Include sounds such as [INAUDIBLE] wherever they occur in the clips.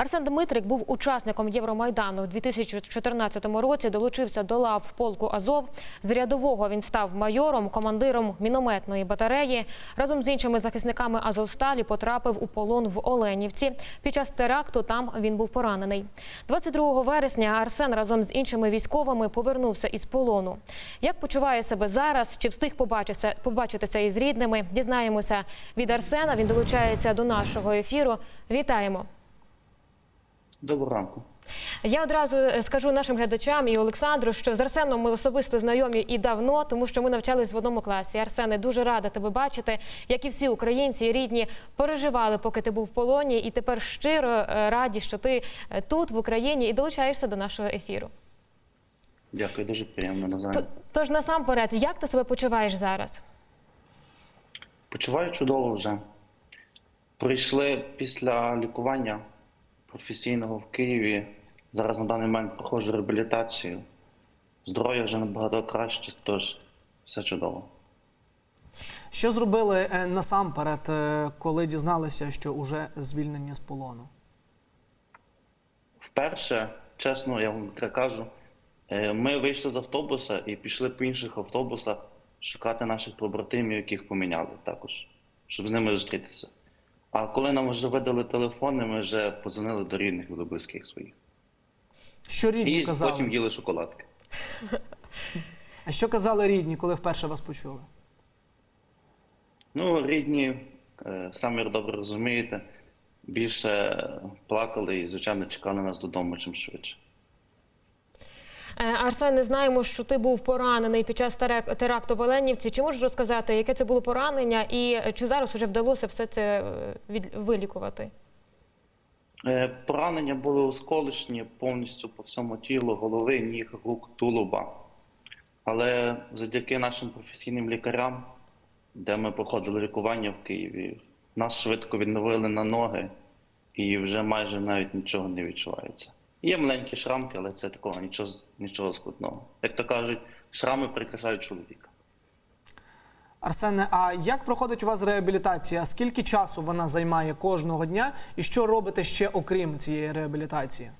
Арсен Дмитрик був учасником Євромайдану. У 2014 році долучився до лав полку Азов. З рядового він став майором, командиром мінометної батареї. Разом з іншими захисниками Азовсталі потрапив у полон в Оленівці. Під час теракту там він був поранений. 22 вересня Арсен разом з іншими військовими повернувся із полону. Як почуває себе зараз? Чи встиг побачитися, побачитися із рідними? Дізнаємося від Арсена. Він долучається до нашого ефіру. Вітаємо. Доброго ранку. Я одразу е, скажу нашим глядачам і Олександру, що з Арсеном ми особисто знайомі і давно, тому що ми навчались в одному класі. Арсене, дуже рада тебе бачити, як і всі українці і рідні переживали, поки ти був в полоні, і тепер щиро е, раді, що ти е, тут в Україні і долучаєшся до нашого ефіру. Дякую, дуже приємно навзаєм. Тож насамперед, як ти себе почуваєш зараз? Почуваю чудово вже. Прийшли після лікування професійного в Києві. Зараз на даний момент проходжу реабілітацію. Здоров'я вже набагато краще, тож все чудово. Що зробили е, насамперед, е, коли дізналися, що вже звільнені з полону? Вперше, чесно, я вам кажу, е, ми вийшли з автобуса і пішли по інших автобусах шукати наших побратимів, яких поміняли також, щоб з ними зустрітися. А коли нам вже видали телефони, ми вже подзвонили до рідних і до близьких своїх. Що рідні І казали? потім їли шоколадки. [LAUGHS] А що казали рідні, коли вперше вас почули? Ну, рідні, е, самі добре розумієте, більше плакали і, звичайно, чекали нас додому чим швидше. Е, Арсене, знаємо, що ти був поранений під час теракту в Оленівці. Чи можеш розказати, яке це було поранення, і чи зараз вже вдалося все це е, вилікувати? Е, Поранення були осколочні повністю по всьому тілу, голови, ніг, рук, тулуба. Але завдяки нашим професійним лікарям, де ми проходили лікування в Києві, нас швидко відновили на ноги і вже майже навіть нічого не відчувається. Є маленькі шрамки, але це такого нічого, нічого складного. Як то кажуть, шрами прикрашають чоловіка. Арсене, а як проходить у вас реабілітація? Скільки часу вона займає кожного дня? І що робите ще окрім цієї реабілітації?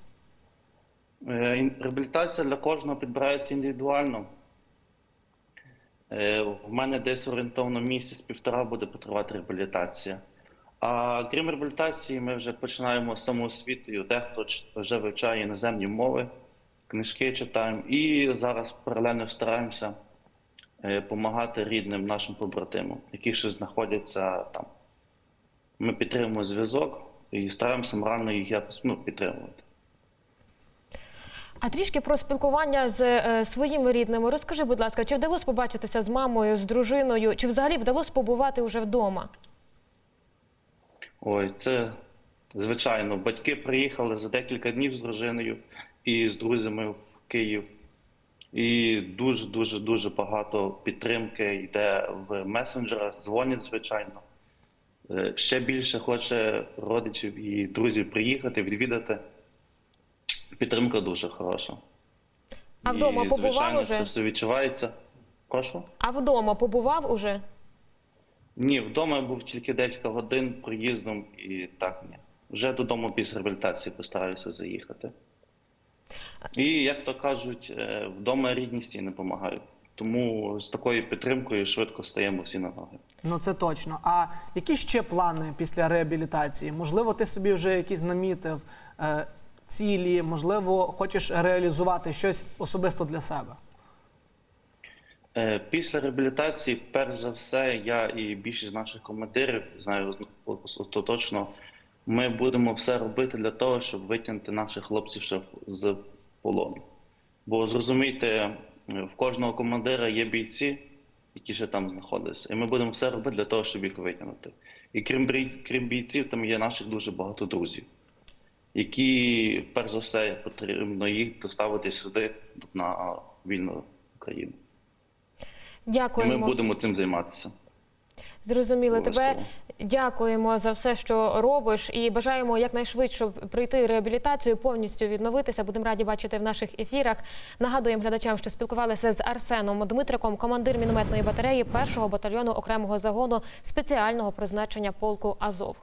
Е, Реабілітація для кожного підбирається індивідуально. Е, В мене десь орієнтовно місяць-півтора буде потривати реабілітація. А крім реабілітації, ми вже починаємо самоосвітою. Дехто вже вивчає іноземні мови, книжки читаємо. І зараз паралельно стараємося допомагати рідним нашим побратимам, які ще знаходяться там. Ми підтримуємо зв'язок і стараємося морально їх якось ну, підтримувати. А трішки про спілкування з е, своїми рідними. Розкажи, будь ласка, чи вдалося побачитися з мамою, з дружиною, чи взагалі вдалося побувати уже вдома? Ой, це звичайно. Батьки приїхали за декілька днів з дружиною і з друзями в Київ. І дуже дуже дуже багато підтримки йде в месенджерах, дзвонять, звичайно. Е, Ще більше хоче родичів і друзів приїхати, відвідати. Підтримка дуже хороша. А вдома і, побував звичайно, уже? це все відчувається. Прошу? А вдома побував уже? Ні, вдома я був тільки декілька годин проїздом і так ні. Вже додому після реабілітації постараюся заїхати. І, як то кажуть, е, вдома рідні стіни допомагають. Тому з такою підтримкою швидко стаємо всі на ноги. Ну це точно. А які ще плани після реабілітації? Можливо, ти собі вже якісь намітив е, цілі, можливо, хочеш реалізувати щось особисто для себе? Е, Після реабілітації, перш за все, я і більшість наших командирів знаю остаточно, ми будемо все робити для того, щоб витягнути наших хлопців ще з полону. Бо зрозумійте, е, в кожного командира є бійці, які ще там знаходяться, і ми будемо все робити для того, щоб їх витягнути. І крім крім бійців, там є наших дуже багато друзів, які, перш за все, потрібно їх доставити сюди на вільну Україну. І ми Дякуємо. будемо цим займатися. Зрозуміли тебе. Дякуємо за все, що робиш, і бажаємо якнайшвидше пройти реабілітацію, повністю відновитися. Будемо раді бачити в наших ефірах. Нагадуємо глядачам, що спілкувалися з Арсеном Дмитриком, командир мінометної батареї першого батальйону окремого загону спеціального призначення полку Азов.